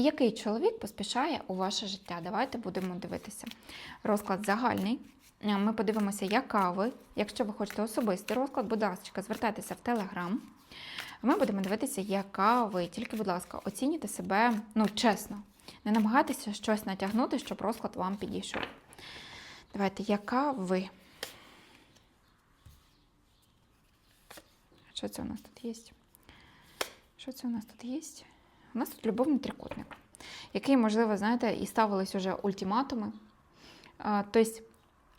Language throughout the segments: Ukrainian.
Який чоловік поспішає у ваше життя? Давайте будемо дивитися. Розклад загальний. Е, Ми подивимося, яка ви. Якщо ви хочете особистий розклад, будь ласка, звертайтеся в Телеграм. Ми будемо дивитися, яка ви. Тільки, будь ласка, оцінюйте себе ну, чесно. Не намагайтеся щось натягнути, щоб розклад вам підійшов. Давайте, яка ви? Що це у нас тут є? Що це у нас тут є? У нас тут любовний трикутник, який, можливо, знаєте, і ставились уже ультиматуми. Тобто,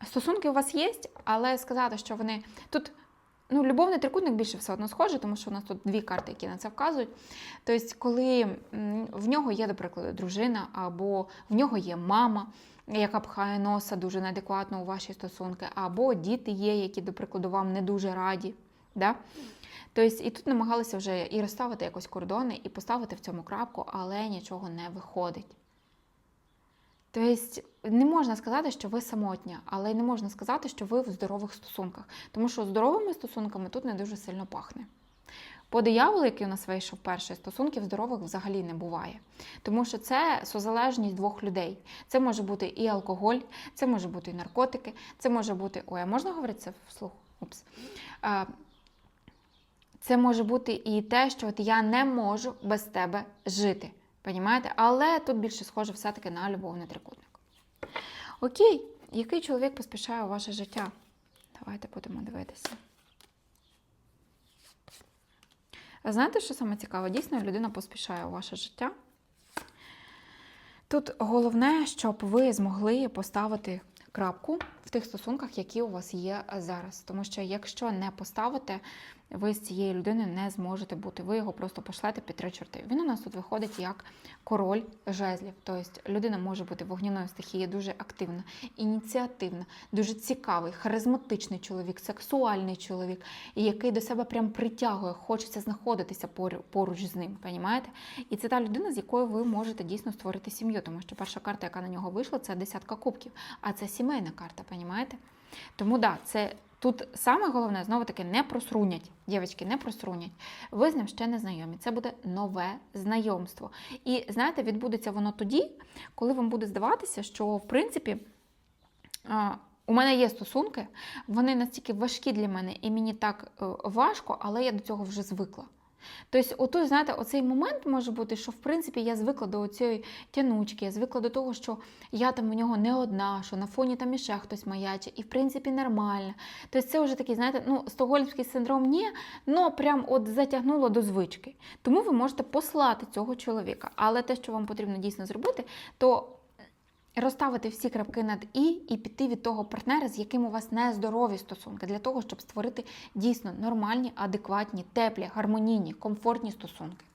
стосунки у вас є, але сказати, що вони тут. Ну, любовний трикутник більше все одно схожий, тому що у нас тут дві карти, які на це вказують. Тобто, коли в нього є, до прикладу, дружина, або в нього є мама, яка пхає носа дуже неадекватно у ваші стосунки, або діти є, які, до прикладу, вам не дуже раді. Да? Тобто, і тут намагалися вже і розставити якось кордони, і поставити в цьому крапку, але нічого не виходить. Тобто, не можна сказати, що ви самотня, але й не можна сказати, що ви в здорових стосунках. Тому що здоровими стосунками тут не дуже сильно пахне. По дияволу, який у нас вийшов перший, стосунків здорових взагалі не буває. Тому що це созалежність двох людей. Це може бути і алкоголь, це може бути і наркотики, це може бути. Ой, а можна говорити це вслух? Упс. Це може бути і те, що от я не можу без тебе жити. Понімаєте? Але тут більше схоже все-таки на любовний трикутник. Окей, який чоловік поспішає у ваше життя? Давайте будемо дивитися. Знаєте, що саме цікаво? Дійсно, людина поспішає у ваше життя. Тут головне, щоб ви змогли поставити крапку в тих стосунках, які у вас є зараз. Тому що якщо не поставите, ви з цією людиною не зможете бути. Ви його просто пошлете під три чорти. Він у нас тут виходить як король жезлів. Тобто людина може бути вогняною стихії, дуже активна, ініціативна, дуже цікавий, харизматичний чоловік, сексуальний чоловік, який до себе прям притягує, хочеться знаходитися поруч з ним. Понімаєте? І це та людина, з якою ви можете дійсно створити сім'ю, тому що перша карта, яка на нього вийшла, це десятка кубків, а це сімейна карта, понімаєте? Тому да, це тут саме головне знову таки не просрунять. Дівчатки, не просрунять. Ви з ним ще не знайомі. Це буде нове знайомство. І знаєте, відбудеться воно тоді, коли вам буде здаватися, що в принципі. У мене є стосунки, вони настільки важкі для мене, і мені так е, важко, але я до цього вже звикла. Тобто, отут, знаєте, оцей момент може бути, що в принципі я звикла до цієї тянучки, я звикла до того, що я там у нього не одна, що на фоні там іще хтось маячить, і в принципі нормально. Тобто це вже такий, знаєте, ну, стокгольмський синдром ні, але прям от затягнуло до звички. Тому ви можете послати цього чоловіка. Але те, що вам потрібно дійсно зробити, то розставити всі крапки над і і піти від того партнера, з яким у вас нездорові стосунки, для того, щоб створити дійсно нормальні, адекватні, теплі, гармонійні, комфортні стосунки.